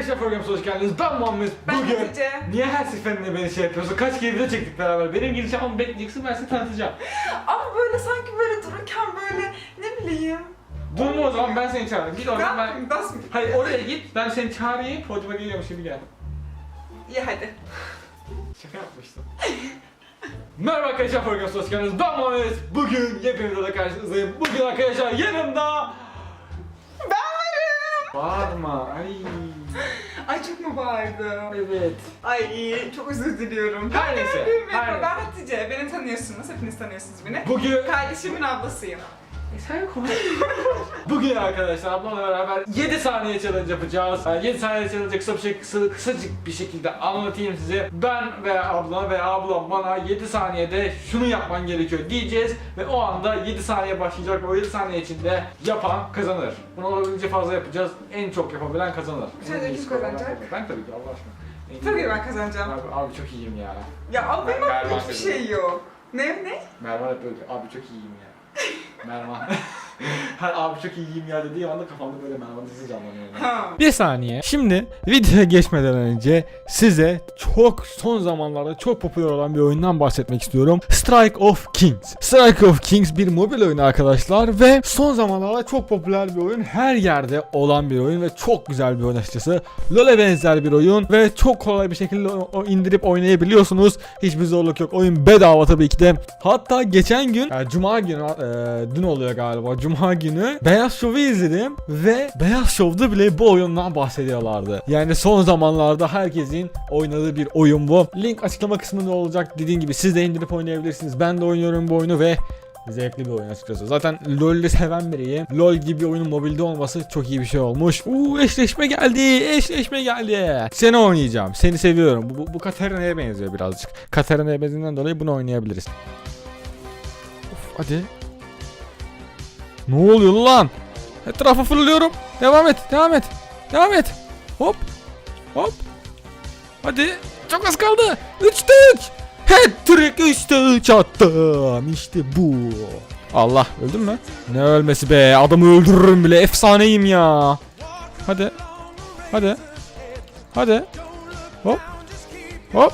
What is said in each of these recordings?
arkadaşlar programımıza hoş geldiniz. Ben Muhammed. Ben Bugün Hatice. niye her seferinde beni şey yapıyorsun? Kaç kere video çektik beraber. Benim gireceğim bekleyeceksin ben seni tanıtacağım. Ama böyle sanki böyle dururken böyle ne bileyim. Durma o zaman ben seni çağırayım. Git oradan ben... Ben, mı? Hayır oraya git. Ben seni çağırayım. Podyuma geliyormuş gibi gel. İyi hadi. Şaka yapmıştım. Merhaba arkadaşlar programımıza hoş geldiniz. Ben Muhammed. Bugün yepyeni videoda karşınızdayım. Bugün arkadaşlar yanımda... Bağırma. Ay. Ay çok mu bağırdım? Evet. Ay çok özür diliyorum. Her neyse, Ben, her neyse. Hatice. Beni tanıyorsunuz. Hepiniz tanıyorsunuz beni. Bugün... Kardeşimin ablasıyım. Sen konuş. Bugün arkadaşlar ablamla beraber 7 saniye challenge yapacağız. Yani 7 saniye challenge kısa bir şey, kısa, kısacık bir şekilde anlatayım size. Ben ve ablam ve ablam bana 7 saniyede şunu yapman gerekiyor diyeceğiz ve o anda 7 saniye başlayacak ve o 7 saniye içinde yapan kazanır. Bunu olabildiğince fazla yapacağız. En çok yapabilen kazanır. Sence En iyi kim kazanacak? Ben tabii ki Allah aşkına. En iyi- Tabii ben kazanacağım. Abi, abi çok iyiyim ya. Ya abi benim hiçbir şey yok. Ne ne? Mervan hep böyle abi çok iyiyim ya. Mervan. Her abi çok iyiyim ya dediği anda kafamda böyle Mervan dizisi canlanıyor. Ha. Bir saniye. Şimdi videoya geçmeden önce size çok son zamanlarda çok popüler olan bir oyundan bahsetmek istiyorum. Strike of Kings. Strike of Kings bir mobil oyun arkadaşlar ve son zamanlarda çok popüler bir oyun. Her yerde olan bir oyun ve çok güzel bir oyun açıkçası. LoL'e benzer bir oyun ve çok kolay bir şekilde indirip oynayabiliyorsunuz. Hiçbir zorluk yok. Oyun bedava tabii ki de. Hatta geçen gün, yani Cuma günü, e, dün oluyor galiba. Cuma günü Beyaz Şov'u izledim ve Beyaz Şov'da bile bu oyundan bahsediyorlardı. Yani son zamanlarda herkesin oynadığı bir oyun bu. Link açıklama kısmında olacak. Dediğim gibi siz de indirip oynayabilirsiniz. Ben de oynuyorum bu oyunu ve Zevkli bir oyun açıkçası. Zaten LoL'de seven biriyim. LoL gibi oyunun mobilde olması çok iyi bir şey olmuş. Uuu eşleşme geldi. Eşleşme geldi. Seni oynayacağım. Seni seviyorum. Bu, bu, bu Katarina'ya benziyor birazcık. Katarina'ya benziğinden dolayı bunu oynayabiliriz. Of, hadi. Ne oluyor lan? Etrafa fırlıyorum. Devam et. Devam et. Devam et. Hop. Hop. Hadi. Çok az kaldı. 3'te 3. Hat-trick 3'te 3 attım. İşte bu. Allah öldün mü? Ne ölmesi be. Adamı öldürürüm bile. Efsaneyim ya. Hadi. Hadi. Hadi. Hop. Hop.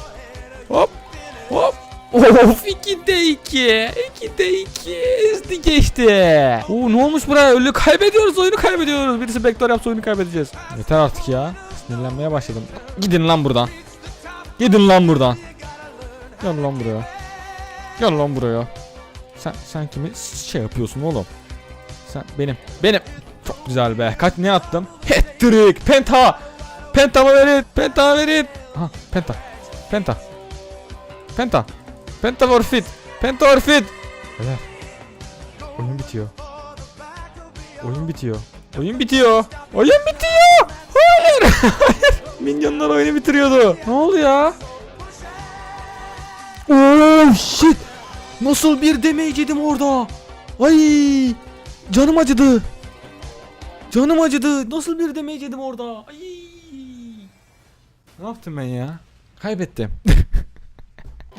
Hop. Hop. Of 2'de 2. 2'de 2. Ezdi geçti. Oo ne olmuş buraya? Ölü kaybediyoruz. Oyunu kaybediyoruz. Birisi backdoor yapsa oyunu kaybedeceğiz. Yeter artık ya. Sinirlenmeye başladım. Gidin lan buradan. Gidin lan buradan. Gel lan buraya. Gel lan buraya. Sen sen kimi şey yapıyorsun oğlum? Sen benim. Benim. Çok güzel be. Kaç ne attım? Hat-trick. Penta. Penta'mı verin. Penta verin. Aha penta. Penta. Penta. Penta forfeit. Penta forfeit. Beyler. Oyun bitiyor. Oyun bitiyor. Oyun bitiyor. Oyun bitiyor. Hayır. Hayır. Minyonlar oyunu bitiriyordu. Ne oldu ya? Oh shit. Nasıl bir damage yedim orada? Ay! Canım acıdı. Canım acıdı. Nasıl bir damage yedim orada? Ay! Ne yaptım ben ya? Kaybettim.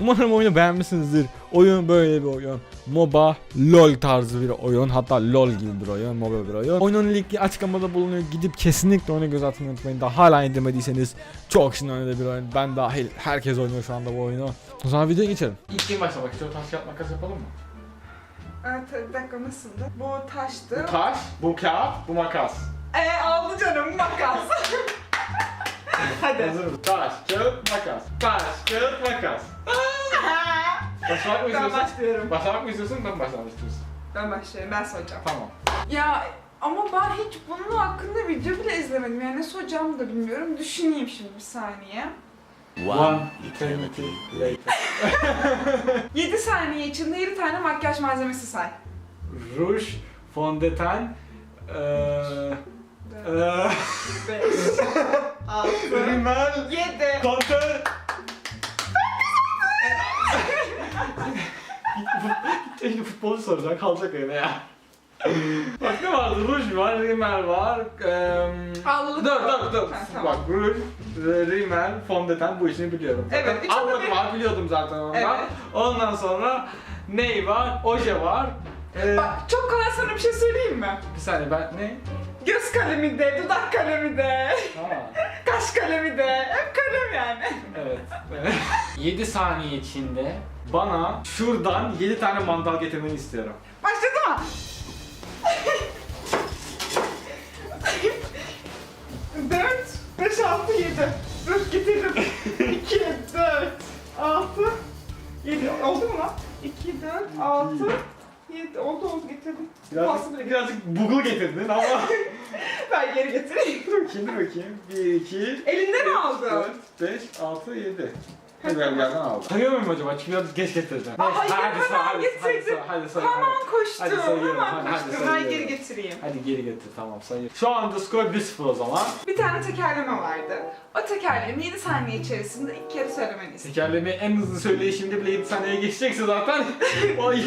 Umarım oyunu beğenmişsinizdir. Oyun böyle bir oyun. MOBA, LOL tarzı bir oyun. Hatta LOL gibi bir oyun, MOBA bir oyun. Oyunun linki açıklamada bulunuyor. Gidip kesinlikle oyuna göz atmayı unutmayın. Daha hala indirmediyseniz çok şimdi oynadığı bir oyun. Ben dahil herkes oynuyor şu anda bu oyunu. O zaman videoya geçelim. İlk kim başlamak istiyor? Taş kağıt makas yapalım mı? Evet, bir dakika nasıldı? Bu taştı. Bu taş, bu kağıt, bu makas. Eee aldı canım makas. Hadi. Hazır mısın? Taş, kağıt, makas. Taş, kağıt, makas. Başlamak mı ben istiyorsun? başlıyorum. Başlamak mı istiyorsun, ben başlamak istiyorsun? Ben başlıyorum. Ben soracağım. Tamam. Ya ama ben hiç bunun hakkında video bile izlemedim. Yani ne soracağımı da bilmiyorum. Düşüneyim şimdi bir saniye. One eternity later. 7 saniye içinde 7 tane makyaj malzemesi say. Ruj, fondöten, eee... eee... 5 6 Rimel, 7 kontör... Keşke futbolu soracak, kalacak öyle ya. Bak ne vardı? Ruj var, rimel var. Eee... Allık Dur var. dur dur. Ha, tamam. Bak ruj, rimel, fondöten bu işini biliyorum. Zaten Evet, üç tane Almadım bir- abi biliyordum zaten ondan. Evet. Ondan sonra ney var? Oje var. Ee, Bak çok kolay sana bir şey söyleyeyim mi? bir saniye ben ne? Göz kalemi de, dudak kalemi de, Ha. kaş 7 saniye içinde bana şuradan 7 tane mandal getirmeni istiyorum. Başladı mı? Dört, beş, altı, yedi. Dur getirdim. İki, dört, altı, yedi. Oldu mu lan? İki, dört, altı, yedi. Oldu oldu getirdim. Bile Birazcık, birazcık Google getirdin ama. Ben geri getireyim. Şimdi bakayım. 1, 2, Elinden mi aldın? 4, 5, 6, 7. Yerden aldım. Sayıyor muyum acaba? Çünkü biraz geç getirdim. Aa, hayır, hemen hadi, getirdim. Hadi, hadi say. Hemen koştum. Hadi sayıyorum, Hemen hadi, hadi koştum. Sayıyorum. geri getireyim. Hadi geri getir tamam sayıyorum. Şu anda skor 1-0 o zaman. Bir tane tekerleme vardı. O tekerlemeyi 7 saniye içerisinde ilk kere söylemeni istedim. Tekerlemeyi en hızlı söyleyişimde bile 7 saniyeye geçecekse zaten. o. Ya,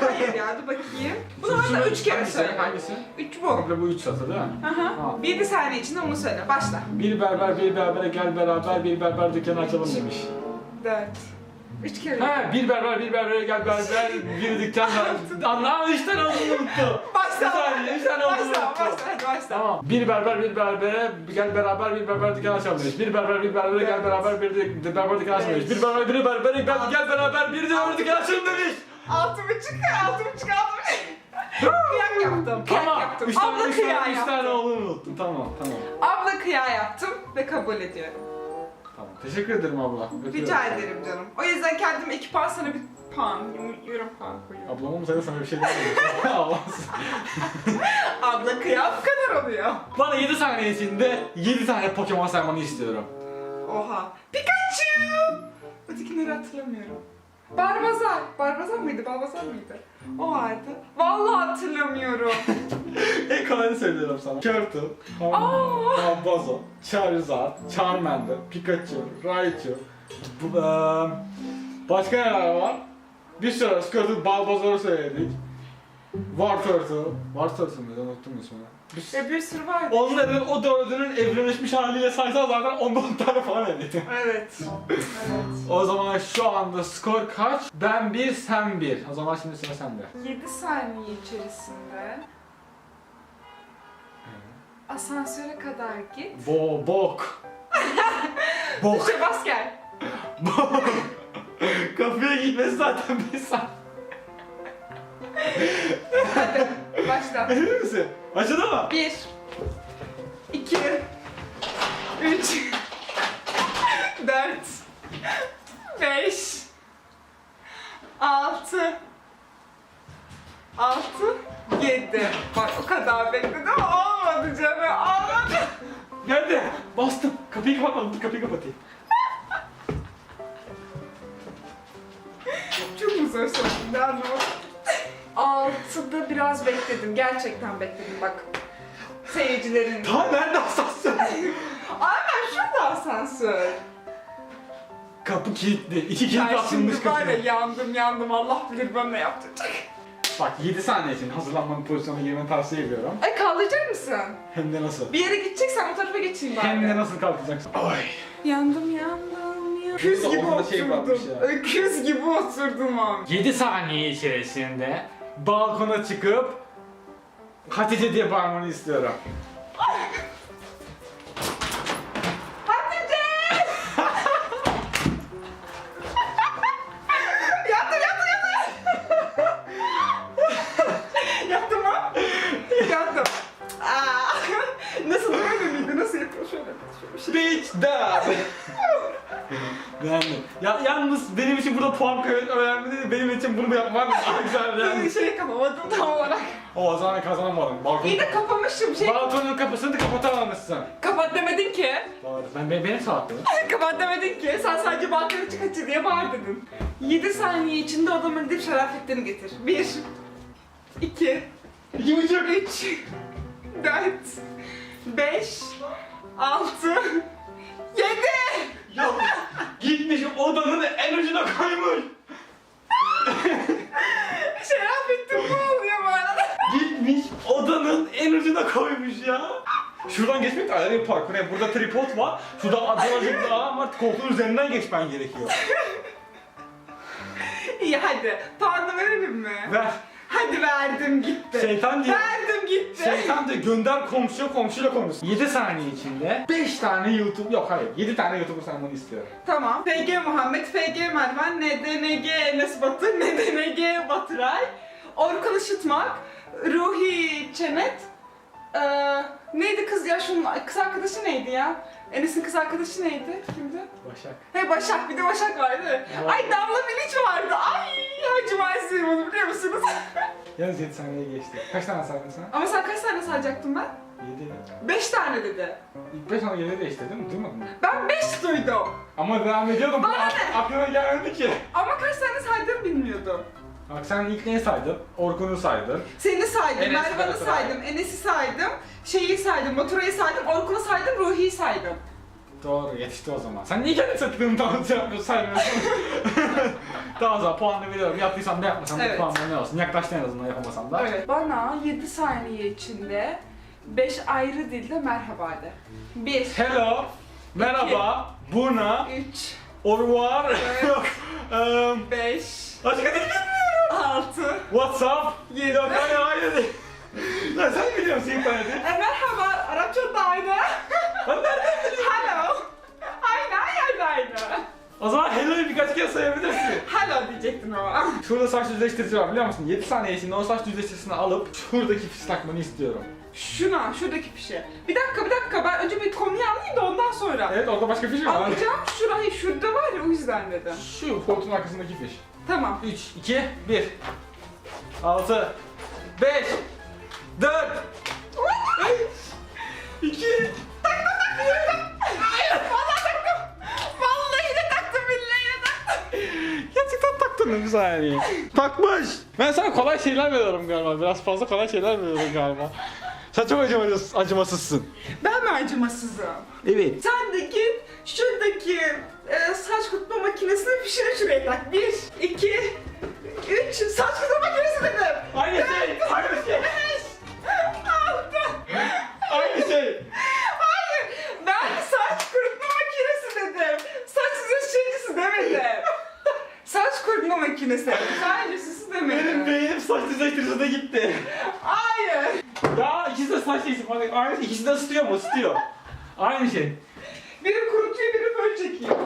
hayır ya dur bakayım. Bunu hatta 3 kere hangisi, söyle. Hangisi? 3 bu. Komple bu 3 satır değil mi? Aha. Tamam. 7 saniye içinde onu söyle. Başla. Bir berber bir berbere gel beraber bir berber dükkanı açalım demiş. 4. 3 kere. Ha bir berber bir berbere gel berber bir dükkan Anlam 3 tane olduğunu unuttu. Başla. Bir saniye 3 tane olduğunu Başla, unuttu. başla, başla. Tamam. Bir berber bir berbere gel beraber bir berber dükkanı açalım demiş. Bir berber bir berbere gel beraber bir de, berber dükkanı açalım demiş. Bir berber bir berbere gel, gel beraber bir de berber dükkanı açalım demiş. 6 buçuk, 6 buçuk, 6 buçuk. Kıyak yaptım, kıyak yaptım. 3 Abla üç kıyağı tane, üç yaptım. tane olduğunu unuttum. Tamam tamam. Abla kıyağı yaptım ve kabul ediyorum. Tamam. Teşekkür ederim abla. Öpüyorum. Rica ederim canım. O yüzden kendime 2 puan sana bir puan, yarım puan koyuyorum. Ablamın sana sana bir şey demiyorum. Olmaz. Abla kıyağı bu kadar oluyor. Bana 7 saniye içinde 7 tane Pokemon saymanı istiyorum. Oha. Pikachu! Ötekileri hatırlamıyorum. Barbazar. Barbazar mıydı? Barbazar mıydı? O vardı. Vallahi hatırlamıyorum. En kolayını söylüyorum sana. Turtle, Aa! Bambazo, Charizard, Charmander, Pikachu, Raichu. Bu, eee, başka neler var? Bir sürü Squirtle, Balbazar'ı söyledik. War Turtle. War Turtle mıydı? Unuttum ismini. Bir Ve bir sürü vardı. Onların o dördünün evrimleşmiş haliyle saysan zaten 10 tane falan ediyor. Evet. Evet. O zaman şu anda skor kaç? Ben bir, sen bir. O zaman şimdi sıra sende. 7 saniye içerisinde asansöre kadar git. Bo bok. bok. Tuşa bas gel. Bok. Kapıya gitmesi zaten bir saat. Başla. Emin misin? Başladı mı? 1 2 3 4 5 6 6 7 Bak o kadar bekledim ama olmadı canım olmadı. Nerede? Bastım. Kapıyı kapatmadım. Dur kapıyı kapatayım. Çok mu zor sorun ben anlamadım. 6'da biraz bekledim gerçekten bekledim bak. Seyircilerin. Ta nerede asansör? Aynen şurada asansör. Kapı kilitli. İki kilit Ben açılmış şimdi var ya kapı. yandım yandım Allah bilir bana ne yaptıracak. Bak 7 saniye için hazırlanmanın pozisyonuna girmeni tavsiye ediyorum. Ay kaldıracak mısın? Hem de nasıl? Bir yere gideceksen o tarafa geçeyim bari. Hem de nasıl kalkacaksın? Ay. Yandım yandım yandım. Öküz gibi ortada şey oturdum. ya. Öküz gibi oturdum abi. 7 saniye içerisinde balkona çıkıp Hatice diye bağırmanı istiyorum. Hatice! yattım yattım yattım. Yattım mı? Yattım. Aa, nasıl böyle miydi? Nasıl yapıyor? Şöyle, şöyle bir şey. Bitch dad. Burada puan koymak önemli değil. Benim için bunu yapman daha güzel Bir yani. şey kapamadım tam olarak. O zaman kazanamadım. Balkon, İyi de kapamışım şey. balkonun kapısını da kapatamamışsın. Kapat demedin ki. Doğru. Ben, ben benim salaklığım. Kapat demedin ki. Sen sadece balkona çık açı diye bağır dedin. 7 saniye içinde adamın gidip şerafetlerini getir. 1 bir parkur. Yani burada tripod var. Şurada azıcık daha var. Koltuğun üzerinden geçmen gerekiyor. İyi hadi. Puanı verelim mi? Ver. Hadi verdim gitti. Şeytan diye. Verdim gitti. Şeytan de gönder komşuya komşuyla konuşsun. 7 saniye içinde 5 tane YouTube yok hayır 7 tane YouTuber saymanı istiyorum. Tamam. FG Muhammed, FG Mervan, NDNG Enes Batur, NDNG Batıray, Orkun Işıtmak, Ruhi Çenet, ee, neydi kız ya şunun kız arkadaşı neydi ya? Enes'in kız arkadaşı neydi? Kimdi? Başak. He Başak, bir de Başak vardı. Ay Damla Bilic vardı. Ay Hacı Mayıs'ıyım onu biliyor musunuz? Yalnız 7 saniye geçti. Kaç tane saydın sen? Ama sen kaç tane sayacaktın ben? 7. Beş tane dedi. İlk 5 tane geri değişti değil mi? Duymadın mı? Ben beş duydum. Ama devam ediyordum. Bana ne? Aklıma gelmedi ki. Ama kaç tane saydığımı bilmiyordum. Bak sen ilk neyi saydın? Orkun'u saydın. Seni saydım, Enes Mervan'ı saydım, Enes'i saydım, şeyi saydım, Baturay'ı saydım, Orkun'u saydım, Ruhi'yi saydım. Doğru yetişti o zaman. Sen niye kendi sattığını tam şey yapmıyorsun saymıyorsun? tamam o zaman puanını veriyorum. Yaptıysam da yapmasam da Evet. puanım ne olsun. Yaklaştın en azından yapamasam da. Evet. Bana 7 saniye içinde 5 ayrı dilde merhaba de. 1, Hello. Merhaba. Buna. 3, Au revoir. Evet. Yok. Um, 5, başka bilmiyorum. 6, What's up? 7. Yok hayır hayır değil. Lan sen biliyor musun ilk değil? E, merhaba, Arapça da aynı. Lan nereden biliyorsun? Hello. Aynı, aynı, aynı. O zaman hello'yu birkaç kez sayabilirsin. Hello diyecektin ama. Şurada saç düzleştirici var biliyor musun? 7 saniye içinde o saç düzleştiricisini alıp şuradaki fiş takmanı istiyorum. Şuna, şuradaki pişe. Bir dakika, bir dakika. Ben önce bir konuyu anlayayım da ondan sonra. Evet orada başka fiş var. Anlayacağım, şurayı şurada var ya o yüzden dedim. Şu koltuğun arkasındaki fiş. Tamam. 3, 2, 1 6 5 4 2 Vallahi de taktım, billahi de taktım. Gerçekten taktın bir saniye? Takmış. Ben sana kolay şeyler veriyorum galiba. Biraz fazla kolay şeyler veriyorum galiba. Sen çok acımasız, acımasızsın. Ben mi acımasızım? Evet. Sen de git şuradaki e, saç kurutma makinesini pişire şuraya tak. Bir, iki, üç, saç kurutma makinesi dedim. Aynı şey, aynı şey. Beş, altı. Aynı şey. Hayır, ben saç kurutma makinesi dedim. Saç düzleştiricisi demedim. saç kurutma makinesi. Süsü Benim demedim. beynim saç düzleştiricide gitti. De saç değişti. Bak, Aynı, ikisi de ısıtıyor mu? Isıtıyor. Aynı şey. Biri kurutuyor, biri fön çekiyor.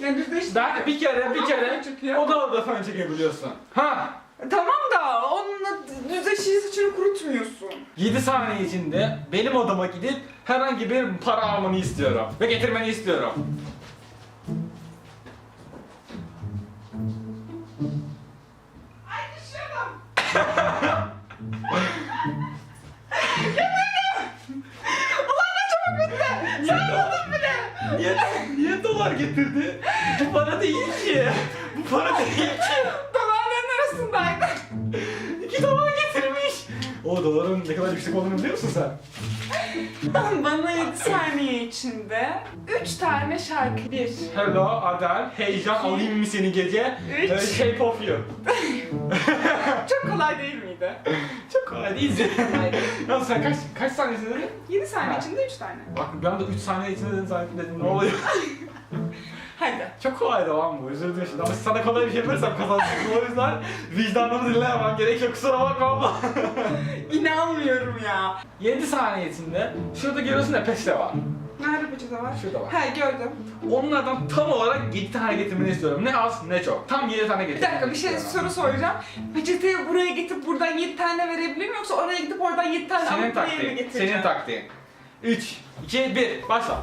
Yani düzleştirici. Ben bir kere, bir kere o da orada fön çekebiliyorsun. Ha? Tamam da onunla düzleştirici saçını kurutmuyorsun. 7 saniye içinde benim odama gidip herhangi bir para almanı istiyorum. Ve getirmeni istiyorum. Getirdi? Bu para değil ki. Bu para değil ki. Dolarların arasındaydı. İki dolar getirmiş. O doların ne kadar yüksek olduğunu biliyor musun sen? Bana 7 saniye içinde 3 tane şarkı. 1. Hello Adele, heyecan alayım mı seni gece? Üç. Ee, Shape of You. Çok kolay değil miydi? Çok kolay değil. Yalnız sen kaç, kaç saniyesinde dedin? 7 saniye içinde 3 tane. Bak ben de 3 saniye içinde dedim zannettim dedim ne oluyor? Hadi. Çok kolaydı lan bu üzüldüm şimdi ama sana kolay bir şey yaparsam kazansın o yüzden vicdanımı dinlemem gerekiyor kusura bakma abla. İnanmıyorum ya. 7 saniye içinde şurada görüyorsun ya peçete var. Nerede peçete var? Şurada var. He gördüm. Onlardan tam olarak 7 tane getirmeni istiyorum. Ne az ne çok. Tam 7 tane Bir getir. dakika bir şey soru soracağım. Peçeteyi buraya getirip buradan 7 tane verebilir miyim yoksa oraya gidip oradan 7 tane Senin alıp buraya mı taktiğin. getireceğim? Senin taktiğin. 3, 2, 1 başla.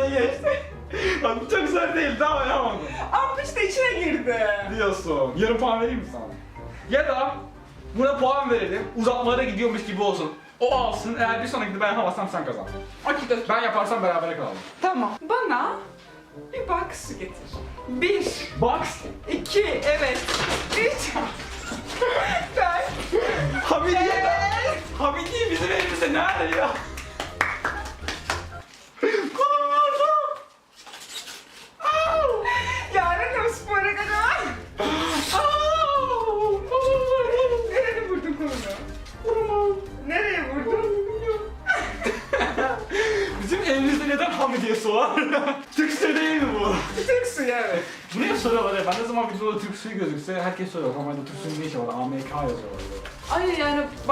Saniye geçti. Bak bu çok güzel değil daha yapamadım. Ama peçete içine girdi. Diyorsun. Yarım puan vereyim mi sana? Ya da buna puan verelim. Uzatmalara gidiyormuş gibi olsun. O alsın. Eğer bir sonrakinde ben yapamazsam sen kazan. Okey dur. Ben yaparsam berabere kalalım. Tamam. Bana bir su getir. Bir, Box. iki, evet. Üç, dört, Hamidiye. beş. Hamidiye bizim elimizde ne arıyor?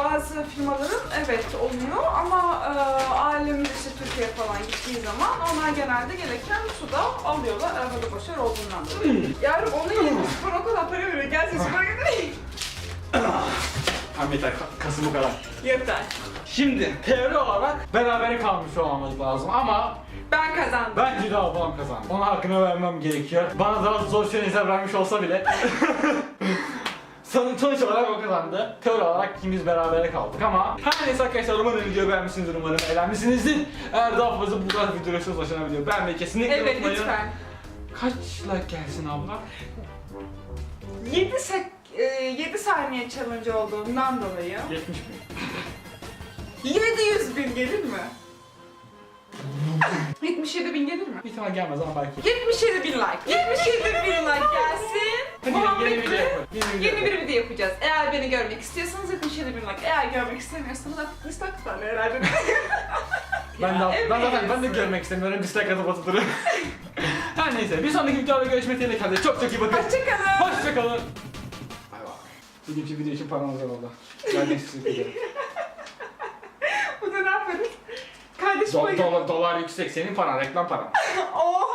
Bazı firmaların evet oluyor ama e, ailemiz işte Türkiye falan gittiği zaman onlar genelde gereken suda alıyorlar arabada başarı olduğundan dolayı. Yani onun yerine spor o kadar para veriyor. Gelsin spora gidelim. Tamam yeter. Kasım bu kadar. Yeter. Şimdi teori olarak berabere kalmış olmamız lazım ama Ben kazandım. bence de ablam kazandı. Ona hakkını vermem gerekiyor. Bana daha zor şeyler vermiş olsa bile. Son, sonuç olarak o kazandı. Teori olarak ikimiz berabere kaldık ama her neyse arkadaşlar umarım videoyu beğenmişsinizdir umarım eğlenmişsinizdir. Eğer daha fazla bu tarz videolara ulaşan video beğenmeyi kesinlikle Evet unutmayın. lütfen. Kaç like gelsin abla? 7 sek 7 saniye challenge olduğundan dolayı 70 bin. 700 bin gelir mi? 77 bin gelir mi? Bir ihtimal gelmez ama belki. 77 bin like. 77 bin like gelsin. Yeni Muhammed'le. Yeni Yeni yapalım. bir video yapacağız. Eğer beni görmek istiyorsanız 77 bin like. Eğer görmek istemiyorsanız artık dislike atarlar herhalde. Ben de Ya, ben zaten ben de görmek istemiyorum. Dislike atıp atılırım. Her neyse bir sonraki videoda görüşmek dileğiyle kendinize çok çok iyi bakın. Hoşçakalın. Hoşçakalın. Bugünkü video için paranız oldu. Ben teşekkür ederim. Do- dolar, dolar yüksek. Senin paran, reklam paran. Oh